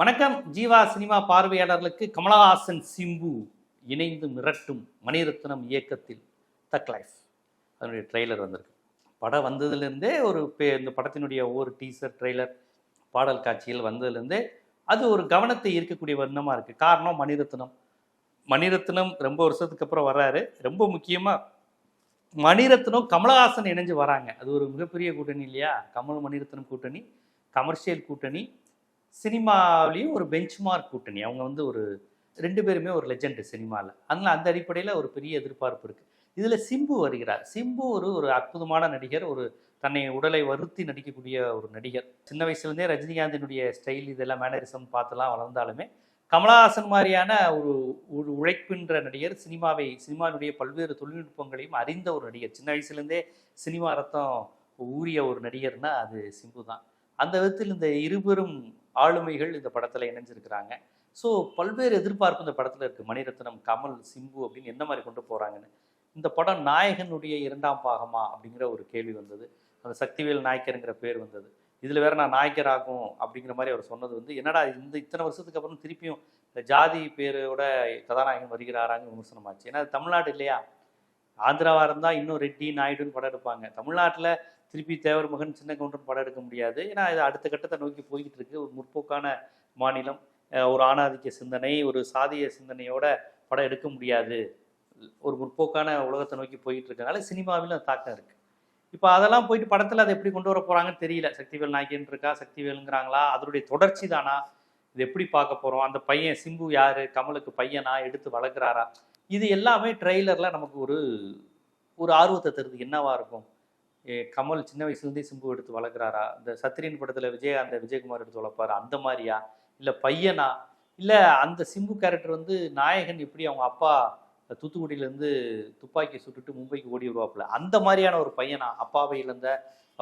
வணக்கம். ஜீவா சினிமா பார்வையாளர்களுக்கு கமலஹாசன் சிம்பு இணைந்து மிரட்டும் மணிரத்னம் இயக்கத்தில் தக் லைஃப். அதனுடைய ட்ரெய்லர் வந்திருக்கு. படம் வந்ததுலேருந்தே ஒரு இந்த படத்தினுடைய ஒவ்வொரு டீசர் ட்ரெய்லர் பாடல் காட்சிகள் வந்ததுலேருந்தே அது ஒரு கவனத்தை ஈர்க்கக்கூடிய வண்ணமாக இருக்குது காரணம் மணிரத்னம். மணிரத்னம் ரொம்ப வருஷத்துக்கு அப்புறம் வர்றாரு. ரொம்ப முக்கியமாக மணிரத்னம் கமலஹாசன் இணைஞ்சு வராங்க. அது ஒரு மிகப்பெரிய கூட்டணி இல்லையா? கமல் மணிரத்னம் கூட்டணி கமர்ஷியல் கூட்டணி சினிமாவிலையும் ஒரு பெஞ்ச் மார்க் கூட்டணி. அவங்க வந்து ஒரு ரெண்டு பேருமே ஒரு லெஜெண்டு சினிமாவில் அதனால் அந்த அடிப்படையில் ஒரு பெரிய எதிர்பார்ப்பு இருக்குது இதில் சிம்பு வருகிறார். சிம்பு ஒரு ஒரு அற்புதமான நடிகர். ஒரு தன்னை உடலை வருத்தி நடிக்கக்கூடிய ஒரு நடிகர். சின்ன வயசுலேருந்தே ரஜினிகாந்தினுடைய ஸ்டைல் இதெல்லாம் மேனரிசம் பார்த்துலாம் வளர்ந்தாலுமே கமலஹாசன் மாதிரியான ஒரு ஒரு உழைப்பின்ற நடிகர் சினிமாவை சினிமாவினுடைய பல்வேறு தொழில்நுட்பங்களையும் அறிந்த ஒரு நடிகர். சின்ன வயசுலேருந்தே சினிமா ரத்தம் ஊறிய ஒரு நடிகர்னா அது சிம்பு தான் அந்த விதத்தில் இந்த இருபெரும் ஆளுமைகள் இந்த படத்தில் இணைஞ்சிருக்கிறாங்க. ஸோ பல்வேறு எதிர்பார்ப்பு இந்த படத்தில் இருக்குது மணிரத்னம் கமல் சிம்பு அப்படின்னு என்ன மாதிரி கொண்டு போகிறாங்கன்னு இந்த படம் நாயகனுடைய இரண்டாம் பாகமா அப்படிங்கிற ஒரு கேள்வி வந்தது. அந்த சக்திவேல் நாயக்கருங்கிற பேர் வந்தது. இதில் வேற நான் நாயக்கர் ஆகும் அப்படிங்கிற மாதிரி அவர் சொன்னது வந்து என்னடா இந்த இத்தனை வருஷத்துக்கு அப்புறம் திருப்பியும் இந்த ஜாதி பேரோட கதாநாயகன் வருகிறாராங்க விமர்சனமாச்சு. ஏன்னா அது தமிழ்நாடு இல்லையா? ஆந்திராவாக இருந்தால் இன்னும் ரெட்டி நாயுடுன்னு படம் எடுப்பாங்க. தமிழ்நாட்டில் திருப்பி தேவர் மகன் சின்ன கவுண்டர் படம் எடுக்க முடியாது. ஏன்னா இது அடுத்த கட்டத்தை நோக்கி போய்கிட்டு இருக்கு. ஒரு முற்போக்கான மாநிலம் ஒரு ஆணாதிக்க சிந்தனை ஒரு சாதிய சிந்தனையோட படம் எடுக்க முடியாது. ஒரு முற்போக்கான உலகத்தை நோக்கி போயிட்டு இருக்கனால சினிமாவிலும் அது தாக்கம் இருக்கு. இப்போ அதெல்லாம் போயிட்டு படத்தில் அதை எப்படி கொண்டு வர போகிறாங்கன்னு தெரியல. சக்திவேல் நாயக்கன் இருக்கா சக்திவேலுங்கிறாங்களா? அதனுடைய தொடர்ச்சி தானா? இது எப்படி பார்க்க போகிறோம் அந்த பையன் சிம்பு யார்? கமலுக்கு பையனா? எடுத்து வளர்க்குறாரா? இது எல்லாமே ட்ரெய்லரில் நமக்கு ஒரு ஒரு ஆர்வத்தை தருது. என்னவா இருக்கும்? கமல் சின்ன வயசுலேருந்தே சிம்பு எடுத்து வளர்க்குறாரா? இந்த சத்ரியன் படத்தில் விஜயகாந்த விஜயகுமார் எடுத்து வளர்ப்பாரு? அந்த மாதிரியா? இல்லை பையனா? இல்லை அந்த சிம்பு கேரக்டர் வந்து நாயகன் எப்படி அவங்க அப்பா தூத்துக்குடியிலேருந்து துப்பாக்கி சுட்டுட்டு மும்பைக்கு ஓடி வருவாப்புல? அந்த மாதிரியான ஒரு பையனா? அப்பாவை இழந்த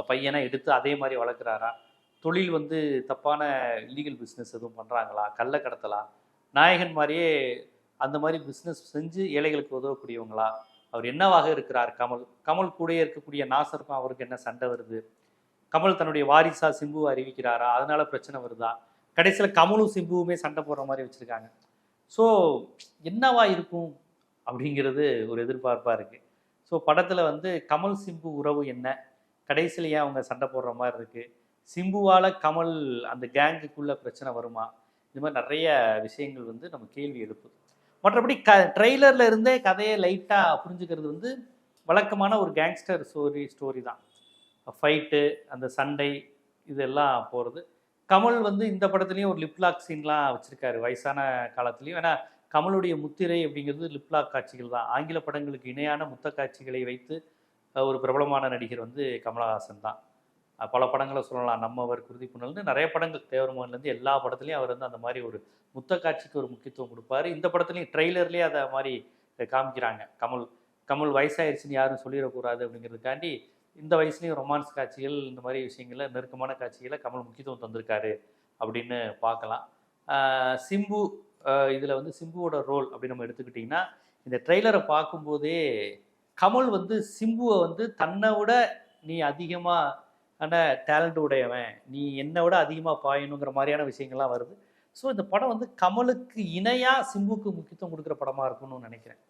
பையனை எடுத்து அதே மாதிரி வளர்க்குறாரா? தொழில் வந்து தப்பான இல்லீகல் பிஸ்னஸ் எதுவும் பண்ணுறாங்களா கள்ள கடத்தலா? நாயகன் மாதிரியே அந்த மாதிரி பிஸ்னஸ் செஞ்சு ஏழைகளுக்கு உதவக்கூடியவங்களா? அவர் என்னவாக இருக்கிறார்? கமல் கமல் கூடயே இருக்கக்கூடிய நாசருக்கும் அவருக்கு என்ன சண்டை வருது? கமல் தன்னுடைய வாரிசா சிம்புவை அறிவிக்கிறாரா? அதனால பிரச்சனை வருதா? கடைசியில் கமலும் சிம்புவுமே சண்டை போடுற மாதிரி வச்சுருக்காங்க. ஸோ என்னவா இருக்கும் அப்படிங்கிறது ஒரு எதிர்பார்ப்பாக இருக்குது ஸோ படத்தில் வந்து கமல் சிம்பு உறவு என்ன? கடைசியில் ஏன் அவங்க சண்டை போடுற மாதிரி இருக்குது சிம்புவால் கமல் அந்த கேங்குக்குள்ளே பிரச்சனை வருமா? இது மாதிரி நிறைய விஷயங்கள் வந்து நம்ம கேள்வி எழுப்புது. மற்றபடி க ட்ரெய்லரில் இருந்தே கதையை லைட்டாக புரிஞ்சுக்கிறது வந்து வழக்கமான ஒரு கேங்ஸ்டர் ஸ்டோரி ஸ்டோரி தான். ஃபைட்டு அந்த சண்டை இதெல்லாம் போகிறது கமல் வந்து இந்த படத்துலேயும் ஒரு லிப்லாக் சீன்லாம் வச்சுருக்காரு வயசான காலத்துலேயும். ஏன்னா கமலுடைய முத்திரை அப்படிங்கிறது லிப்லாக் காட்சிகள் தான். ஆங்கில படங்களுக்கு இணையான முத்த காட்சிகளை வைத்து ஒரு பிரபலமான நடிகர் வந்து கமலஹாசன் தான். பல படங்களை சொல்லலாம். நம்மவர் குருதி புனல்னு நிறைய படங்கள் தேவர்மன்லேருந்து எல்லா படத்துலையும் அவர் வந்து அந்த மாதிரி ஒரு முத்த காட்சிக்கு ஒரு முக்கியத்துவம் கொடுப்பாரு. இந்த படத்துலையும் ட்ரெய்லர்லேயே அதை மாதிரி காமிக்கிறாங்க. கமல் கமல் வயசாயிருச்சுன்னு யாரும் சொல்லிடக்கூடாது அப்படிங்கிறதுக்காண்டி இந்த வயசுலேயும் ரொமான்ஸ் காட்சிகள் இந்த மாதிரி விஷயங்களில் நெருக்கமான காட்சிகளை கமல் முக்கியத்துவம் தந்திருக்காரு அப்படின்னு பார்க்கலாம். சிம்பு இதில் வந்து சிம்புவோட ரோல் அப்படின்னு நம்ம எடுத்துக்கிட்டிங்கன்னா இந்த ட்ரெய்லரை பார்க்கும்போதே கமல் வந்து சிம்புவை வந்து தன்னை விட நீ ஆனால் டேலண்ட் உடையவன். நீ என்னை விட அதிகமாக பாயணுங்கிற மாதிரியான விஷயங்கள்லாம் வருது. ஸோ இந்த படம் வந்து கமலுக்கு இணையாக சிம்புக்கு முக்கியத்துவம் கொடுக்குற படமாக இருக்கும்னு நினைக்கிறேன்.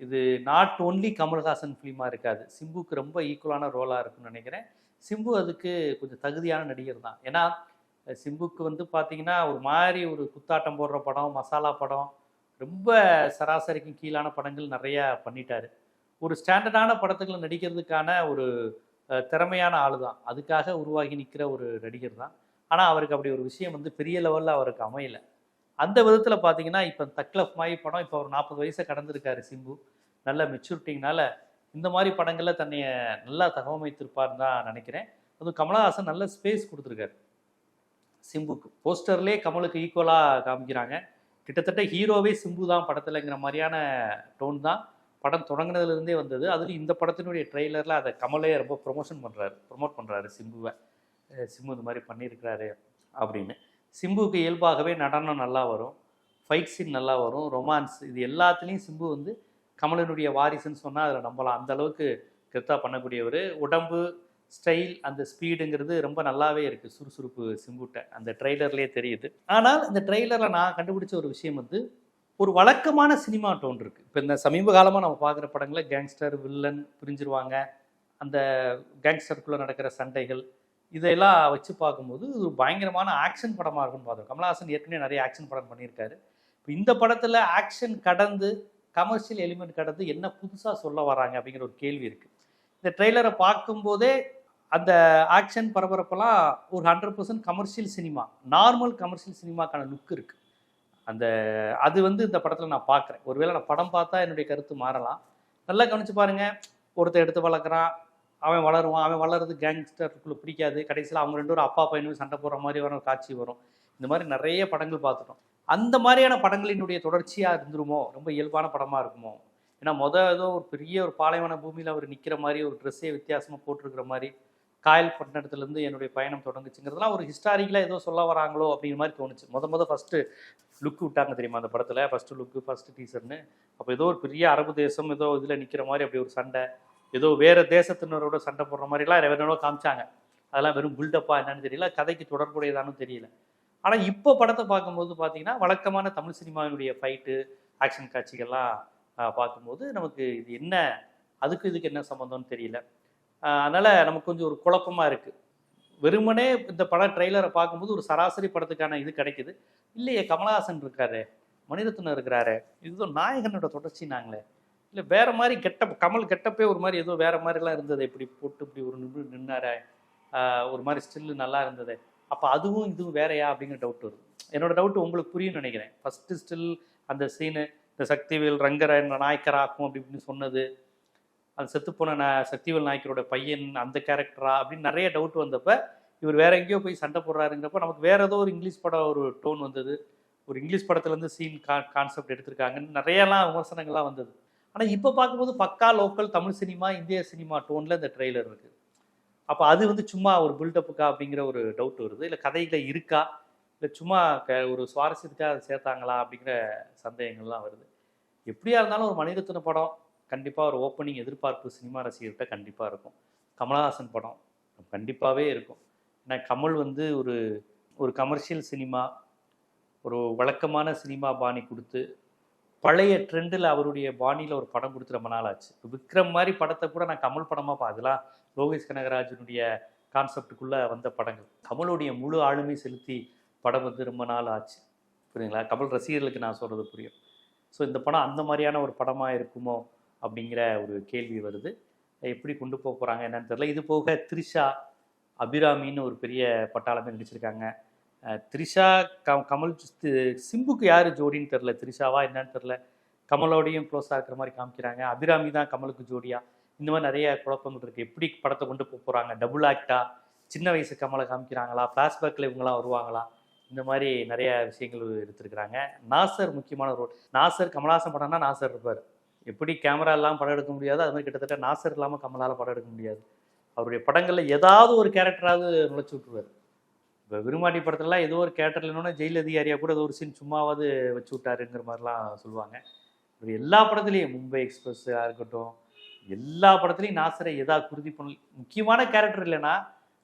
இது நாட் ஓன்லி கமல்ஹாசன் ஃபிலிமாக இருக்காது சிம்புக்கு ரொம்ப ஈக்குவலான ரோலாக இருக்கும்னு நினைக்கிறேன். சிம்பு அதுக்கு கொஞ்சம் தகுதியான நடிகர் தான். ஏன்னா சிம்புக்கு வந்து பார்த்தீங்கன்னா ஒரு மாதிரி ஒரு குத்தாட்டம் போடுற படம் மசாலா படம் ரொம்ப சராசரிக்கும் கீழான படங்கள் நிறையா பண்ணிட்டாரு. ஒரு ஸ்டாண்டர்டான படத்துக்களை நடிக்கிறதுக்கான ஒரு திறமையான ஆள் தான் அதுக்காக உருவாகி நிற்கிற ஒரு நடிகர் தான். ஆனால் அவருக்கு அப்படி ஒரு விஷயம் வந்து பெரிய லெவலில் அவருக்கு அமையல. அந்த விதத்தில் பார்த்தீங்கன்னா இப்போ தக்லஃப் மாதிரி படம் இப்போ ஒரு நாற்பது வயசை கடந்திருக்காரு சிம்பு. நல்ல மெச்சூரிட்டிங்கனால இந்த மாதிரி படங்களில் தன்னைய நல்லா தகவமைத்திருப்பார்னு தான் நினைக்கிறேன். அதுவும் கமலஹாசன் நல்ல ஸ்பேஸ் கொடுத்துருக்காரு. சிம்புக்கு. போஸ்டர்லேயே கமலுக்கு ஈக்குவலாக காமிக்கிறாங்க. கிட்டத்தட்ட ஹீரோவே சிம்பு தான் படத்தில்ங்கிற மாதிரியான டோன் தான். படம் தொடங்கினதுலேருந்தே வந்தது. அதுவும் இந்த படத்தினுடைய ட்ரெய்லரில் அதை கமலே ரொம்ப ப்ரொமோஷன் பண்ணுறாரு ப்ரொமோட் பண்ணுறாரு சிம்புவை. சிம்பு இந்த மாதிரி பண்ணியிருக்கிறாரு அப்படின்னு. சிம்புவுக்கு இயல்பாகவே நடனம் நல்லா வரும். ஃபைட் சீன் நல்லா வரும். ரொமான்ஸ் இது எல்லாத்துலேயும் சிம்பு வந்து கமலனுடைய வாரிசுன்னு சொன்னால் அதில் நம்பலாம். அந்த அளவுக்கு கெத்தா பண்ணக்கூடியவர். உடம்பு ஸ்டைல் அந்த ஸ்பீடுங்கிறது ரொம்ப நல்லாவே இருக்குது சுறுசுறுப்பு சிம்புட்ட. அந்த ட்ரெய்லர்லேயே தெரியுது. ஆனால் இந்த ட்ரெய்லரில் நான் கண்டுபிடிச்ச ஒரு விஷயம் வந்து ஒரு வழக்கமான சினிமா டோன் இருக்குது இப்போ இந்த சமீப காலமாக நம்ம பார்க்குற படங்களில் கேங்ஸ்டர் வில்லன் புரிஞ்சிருவாங்க. அந்த கேங்ஸ்டருக்குள்ளே நடக்கிற சண்டைகள் இதையெல்லாம் வச்சு பார்க்கும்போது இது ஒரு பயங்கரமான ஆக்ஷன் படமாக இருக்கும்னு பார்த்தோம் கமல்ஹாசன் ஏற்கனவே நிறைய ஆக்ஷன் படம் பண்ணியிருக்காரு. இப்போ இந்த படத்தில் ஆக்ஷன் கடந்து கமர்ஷியல் எலிமெண்ட் கடந்து என்ன புதுசாக சொல்ல வராங்க அப்படிங்கிற ஒரு கேள்வி இருக்குது இந்த ட்ரெய்லரை பார்க்கும்போதே அந்த ஆக்ஷன் பரபரப்பெல்லாம் ஒரு hundred percent commercial cinema normal commercial சினிமாக்கான look இருக்குது அந்த அது வந்து இந்த படத்தில் நான் பார்க்குறேன் ஒருவேளை நான் படம் பார்த்தா என்னுடைய கருத்து மாறலாம். நல்லா கவனிச்சு பாருங்க. ஒருத்தர் எடுத்து வளர்க்குறான். அவன் வளருவான். அவன் வளர்றது கேங்ஸ்டருக்குள்ளே பிடிக்காது. கடைசியில் அவங்க ரெண்டு பேரும் அப்பா பையனும் சண்டை போடுற மாதிரி வர ஒரு காட்சி வரும். இந்த மாதிரி நிறைய படங்கள் பார்த்துட்டோம். அந்த மாதிரியான படங்களினுடைய தொடர்ச்சியாக இருந்துருமோ? ரொம்ப இயல்பான படமாக இருக்குமோ? ஏன்னா மொதல் ஏதோ ஒரு பெரிய ஒரு பாலைவன பூமியில் அவர் நிற்கிற மாதிரி ஒரு ட்ரெஸ்ஸே வித்தியாசமாக போட்டிருக்கிற மாதிரி காயல் பட்டினத்துலேருந்து என்னுடைய பயணம் தொடங்குச்சுங்கிறதுலாம் ஒரு ஹிஸ்டாரிக்கலாக ஏதோ சொல்ல வராங்களோ அப்படிங்கிற மாதிரி தோணுச்சு. முத முத ஃபஸ்ட்டு லுக் விட்டாங்க தெரியுமா அந்த படத்தில்? ஃபஸ்ட்டு லுக்கு ஃபஸ்ட்டு டீசர்னு அப்போ ஏதோ ஒரு பெரிய அரபு தேசம் ஏதோ இதில் நிற்கிற மாதிரி அப்படி ஒரு சண்டை. ஏதோ வேறு தேசத்தினரோட சண்டை போடுற மாதிரிலாம் வேறு காமிச்சாங்க. அதெல்லாம் வெறும் பில்டப்பாக என்னன்னு தெரியல. கதைக்கு தொடர்புடையதானு தெரியல. ஆனால் இப்போ படத்தை பார்க்கும்போது பார்த்தீங்கன்னா வழக்கமான தமிழ் சினிமாவினுடைய ஃபைட்டு ஆக்ஷன் காட்சிகள்லாம் பார்க்கும்போது நமக்கு இது என்ன அதுக்கு இதுக்கு என்ன சம்மந்தம்னு தெரியல. அதனால் நமக்கு கொஞ்சம் ஒரு குழப்பமா இருக்குது வெறுமனே இந்த படம் ட்ரெய்லரை பார்க்கும்போது ஒரு சராசரி படத்துக்கான இது கிடைக்குது. இல்லையே கமலஹாசன் இருக்காரு மணிரத்னம் இருக்கிறாரு இதுதான் நாயகனோட தொடர்ச்சி நாங்களே. இல்லை வேற மாதிரி கெட்டப் கமல் கெட்டப்பே ஒரு மாதிரி ஏதோ வேற மாதிரிலாம் இருந்தது இப்படி போட்டு இப்படி ஒரு நின்று நின்னாரே ஒரு மாதிரி ஸ்டில்லு நல்லா இருந்தது. அப்போ அதுவும் இதுவும் வேறையா அப்படிங்கிற டவுட் வருது என்னோட டவுட் உங்களுக்கு புரியும்னு நினைக்கிறேன். ஃபஸ்ட்டு ஸ்டில் அந்த சீனு இந்த சக்திவேல் ரங்கர நாயக்கராக்கும் அப்படி இப்படின்னு சொன்னது அது செத்துப்போன ந சக்திவேல் நாயக்கரோட பையன் அந்த கேரக்டரா அப்படின்னு நிறைய டவுட் வந்தப்ப இவர் வேற எங்கேயோ போய் சண்டை போடுறாருங்கிறப்ப நமக்கு வேற ஏதோ ஒரு இங்கிலீஷ் படம் ஒரு டோன் வந்தது. ஒரு இங்கிலீஷ் படத்துலேருந்து சீன் கா கான்செப்ட் எடுத்திருக்காங்கன்னு நிறையலாம் விமர்சனங்கள்லாம் வந்தது. ஆனால் இப்போ பார்க்கும்போது பக்கா லோக்கல் தமிழ் சினிமா இந்திய சினிமா டோனில் இந்த ட்ரெய்லர் இருக்குது அப்போ அது வந்து சும்மா ஒரு பில்டப்புக்கா அப்படிங்கிற ஒரு டவுட் வருது. இல்லை கதையில் இருக்கா? இல்லை சும்மா க ஒரு சுவாரஸ்யத்துக்காக அதை சேர்த்தாங்களா அப்படிங்கிற சந்தேகங்கள்லாம் வருது. எப்படியா இருந்தாலும் ஒரு மனிதத்தின படம் கண்டிப்பாக ஒரு ஓப்பனிங் எதிர்பார்ப்பு சினிமா ரசிகர்கிட்ட கண்டிப்பாக இருக்கும். கமலஹாசன் படம் கண்டிப்பாகவே இருக்கும். ஏன்னா கமல் வந்து ஒரு ஒரு கமர்ஷியல் சினிமா ஒரு வழக்கமான சினிமா பாணி கொடுத்து பழைய ட்ரெண்டில் அவருடைய பாணியில் ஒரு படம் கொடுத்து ரொம்ப நாள் ஆச்சு. விக்ரம் மாதிரி படத்தை கூட நான் கமல் படமாக பா அதெல்லாம் லோகேஷ் கனகராஜனுடைய கான்செப்டுக்குள்ளே வந்த படங்கள். கமலுடைய முழு ஆளுமை செலுத்தி படம் வந்து ரொம்ப நாள் ஆச்சு. புரியுங்களா கமல் ரசிகர்களுக்கு நான் சொல்கிறது புரியும். ஸோ இந்த படம் அந்த மாதிரியான ஒரு படமாக இருக்குமோ அப்படிங்கிற ஒரு கேள்வி வருது. எப்படி கொண்டு போக போகிறாங்க என்னன்னு தெரியல. இது போக த்ரிஷா அபிராமின்னு ஒரு பெரிய பட்டாளமே நடிச்சிருக்காங்க. த்ரிஷா க கமல் சிம்புக்கு யார் ஜோடின்னு தெரில த்ரிஷாவா என்னன்னு தெரில கமலோடையும் க்ளோஸாக இருக்கிற மாதிரி காமிக்கிறாங்க. அபிராமி தான் கமலுக்கு ஜோடியா. இந்த மாதிரி நிறைய குழப்பங்கள் இருக்குது எப்படி படத்தை கொண்டு போக போகிறாங்க டபுள் ஆக்டா சின்ன வயசு கமலை காமிக்கிறாங்களா? ஃப்ளாஷ்பேக்கில் இவங்களாம் வருவாங்களா? இந்த மாதிரி நிறைய விஷயங்கள் எடுத்திருக்கிறாங்க. நாசர் முக்கியமான ரோல் நாசர் கமலாசன் படம்னா நாசர் இருப்பார். எப்படி கேமரா இல்லாமல் படம் எடுக்க முடியாது அது மாதிரி கிட்டத்தட்ட நாசர் இல்லாமல் கமலால் படம் எடுக்க முடியாது. அவருடைய படங்களில் ஏதாவது ஒரு கேரக்டராவது நுழைச்சி விட்ருவார் இப்போ விருமாண்டி படத்துலலாம் ஏதோ ஒரு கேரக்டர் இல்லைன்னா ஜெயில் அதிகாரியாக கூட ஏதோ ஒரு சீன் சும்மாவது வச்சு விட்டாருங்கிற மாதிரிலாம் சொல்லுவாங்க. இவர் எல்லா படத்துலையும் மும்பை எக்ஸ்பிரஸ்ஸாக இருக்கட்டும் எல்லா படத்துலையும் நாசரை ஏதாவது குருதி பண்ண முக்கியமான கேரக்டர் இல்லைன்னா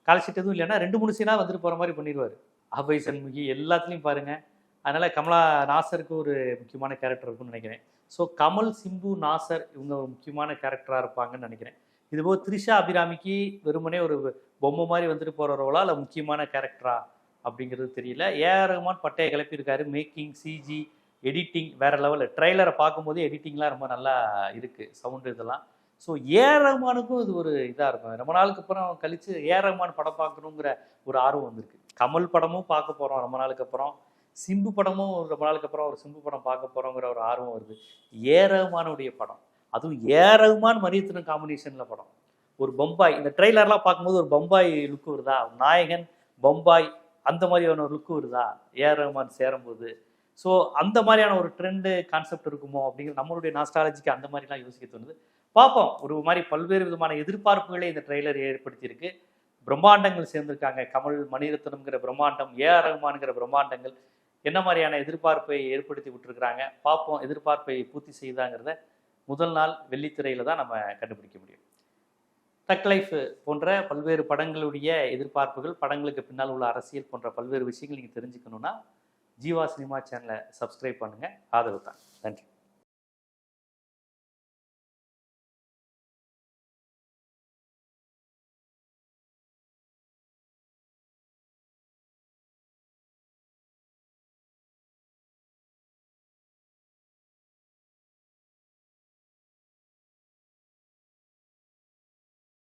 கால்ஷீட் எதுவும் இல்லைன்னா ரெண்டு மூணு சீனாக வந்துட்டு போகிற மாதிரி பண்ணிடுவார் அபை சண்முகி எல்லாத்துலேயும் பாருங்கள் அதனால கமலா நாசருக்கு ஒரு முக்கியமான கேரக்டர் இருக்கும்னு நினைக்கிறேன். ஸோ கமல் சிம்பு நாசர் இவங்க ஒரு முக்கியமான கேரக்டராக இருப்பாங்கன்னு நினைக்கிறேன். இதுபோல் த்ரிஷா அபிராமிக்கு வெறுமனே ஒரு பொம்மை மாதிரி வந்துட்டு போகிற ரோலா இல்லை முக்கியமான கேரக்டரா அப்படிங்கிறது தெரியல. ஏஆர் ரஹ்மான் பட்டையை கிளப்பியிருக்காரு. மேக்கிங் சிஜி எடிட்டிங் வேற லெவலில் ட்ரைலரை பார்க்கும்போது எடிட்டிங்லாம் ரொம்ப நல்லா இருக்குது சவுண்டு இதெல்லாம். ஸோ ஏஆர் ரஹ்மானுக்கும் இது ஒரு இதாக இருக்கும். ரொம்ப நாளுக்கு அப்புறம் கழித்து ஏஆர் ரஹ்மான் படம் பார்க்கணுங்கிற ஒரு ஆர்வம் வந்திருக்கு. கமல் படமும் பார்க்க போகிறோம் ரொம்ப நாளுக்கு அப்புறம். சிம்பு படமும் ஒரு ரொம்ப நாளுக்கு அப்புறம் ஒரு சிம்பு படம் பார்க்க போகிறோங்கிற ஒரு ஆர்வம் வருது. ஏ ரகுமானுடைய படம். அதுவும் ஏ ரகுமான் மரியத்தின காம்பினேஷனில் படம். ஒரு பம்பாய் இந்த ட்ரெய்லர்லாம் பார்க்கும்போது ஒரு பம்பாய் லுக் வருதா? நாயகன் பம்பாய் அந்த மாதிரியான ஒரு லுக் வருதா? ஏ ரகுமான் சேரும்போது. ஸோ அந்த மாதிரியான ஒரு ட்ரெண்டு கான்செப்ட் இருக்குமோ அப்படிங்கிற நம்மளுடைய நாஸ்டாலஜிக்கு அந்த மாதிரிலாம் யோசிக்க தோணுது. பார்ப்போம். ஒரு மாதிரி பல்வேறு விதமான எதிர்பார்ப்புகளை இந்த ட்ரெய்லர் ஏற்படுத்தியிருக்கு. பிரம்மாண்டங்கள் சேர்ந்திருக்காங்க. கமல் மணிரத்னம்ங்கிற பிரம்மாண்டம் ஏ ஆர் ரஹ்மான்ங்கிற பிரம்மாண்டங்கள். என்ன மாதிரியான எதிர்பார்ப்பை ஏற்படுத்தி விட்டுருக்குறாங்க? பார்ப்போம் எதிர்பார்ப்பை பூர்த்தி செய்தாங்கிறத முதல் நாள் வெள்ளித்திரையில் தான் நம்ம கண்டுபிடிக்க முடியும். டக் லைஃப் போன்ற பல்வேறு படங்களுடைய எதிர்பார்ப்புகள் படங்களுக்கு பின்னால் உள்ள அரசியல் போன்ற பல்வேறு விஷயங்கள் நீங்கள் தெரிஞ்சுக்கணுன்னா ஜீவா சினிமா சேனலை சப்ஸ்கிரைப் பண்ணுங்கள் ஆதரவு தான். நன்றி.